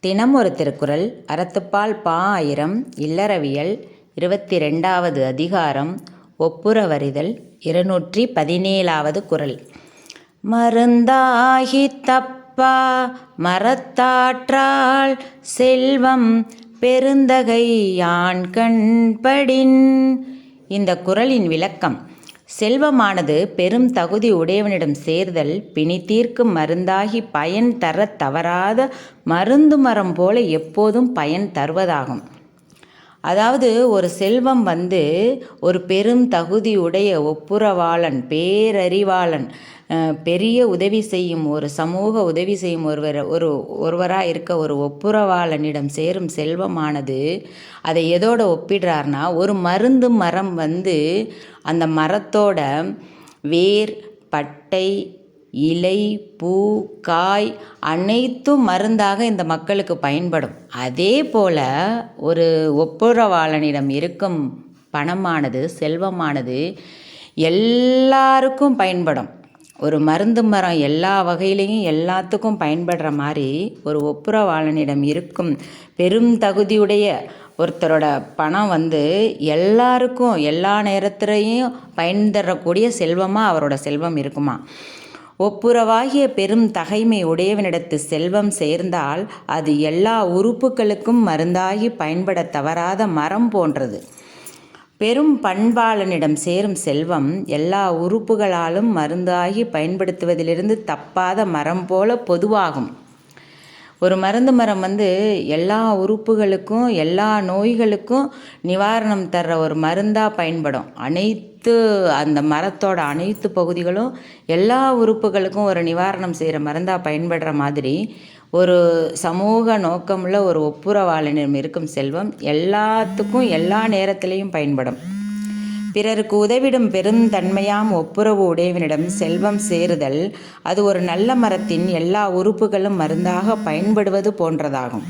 தினம் ஒரு திருக்குறள் அறத்துப்பால் பா ஆயிரம் இல்லறவியல் இருபத்தி ரெண்டாவது அதிகாரம் ஒப்புரவறிதல் இருநூற்றி பதினேழாவது குறள். மருந்தாகி தப்பா மரத்தாற்றால் செல்வம் பெருந்தகை யான் கண்படின் இந்த குறளின் விளக்கம் செல்வமானது பெரும் தகுதி உடையவனிடம் சேர்தல் பிணி தீர்க்கும் மருந்தாகி பயன் தரத் தவறாத மருந்து மரம் போல எப்போதும் பயன் தருவதாகும். அதாவது ஒரு செல்வம் வந்து ஒரு பெரும் தகுதியுடைய ஒப்புரவாளன் பேரறிவாளன் பெரிய உதவி செய்யும் ஒரு சமூக உதவி செய்யும் ஒருவர் ஒரு ஒருவராக இருக்க ஒரு ஒப்புரவாளனிடம் சேரும் செல்வமானது அதை எதோட ஒப்பிடுறார்னா ஒரு மருந்து மரம் வந்து அந்த மரத்தோட வேர் பட்டை இலை பூ காய் அனைத்தும் மருந்தாக இந்த மக்களுக்கு பயன்படும். அதே போல் ஒரு ஒப்புரவாளனிடம் இருக்கும் பணமானது செல்வமானது எல்லாருக்கும் பயன்படும். ஒரு மருந்து மரம் எல்லா வகையிலையும் எல்லாத்துக்கும் பயன்படுற மாதிரி ஒரு ஒப்புரவாளனிடம் இருக்கும் பெரும் தகுதியுடைய ஒருத்தரோட பணம் வந்து எல்லாருக்கும் எல்லா நேரத்துலையும் பயன் தரக்கூடிய செல்வமாக அவரோட செல்வம் இருக்குமா? ஒப்புரவாகிய பெரும் தகைமை உடையவனிடத்து செல்வம் சேர்ந்தால் அது எல்லா உறுப்புகளுக்கும் மருந்தாகி பயன்பட தவறாத மரம் போன்றது. பெரும் பண்பாளனிடம் சேரும் செல்வம் எல்லா உறுப்புகளாலும் மருந்தாகி பயன்படுத்துவதிலிருந்து தப்பாத மரம் போல பொதுவாகும். ஒரு மருந்து மரம் வந்து எல்லா உறுப்புகளுக்கும் எல்லா நோய்களுக்கும் நிவாரணம் தர்ற ஒரு மருந்தாக பயன்படும். அனைத்து அந்த மரத்தோட அனைத்து பகுதிகளும் எல்லா உறுப்புகளுக்கும் ஒரு நிவாரணம் செய்கிற மருந்தாக பயன்படுற மாதிரி ஒரு சமூக நோக்கமுள்ள ஒரு ஒப்புரவாளனிடம் இருக்கும் செல்வம் எல்லாத்துக்கும் எல்லா நேரத்திலையும் பயன்படும். பிறருக்கு உதவிடும் பெருந்தன்மையாம் ஒப்புரவு உடையவனிடம் செல்வம் சேருதல். அது ஒரு நல்ல மரத்தின் எல்லா உறுப்புகளும் மருந்தாக பயன்படுவது போன்றதாகும்.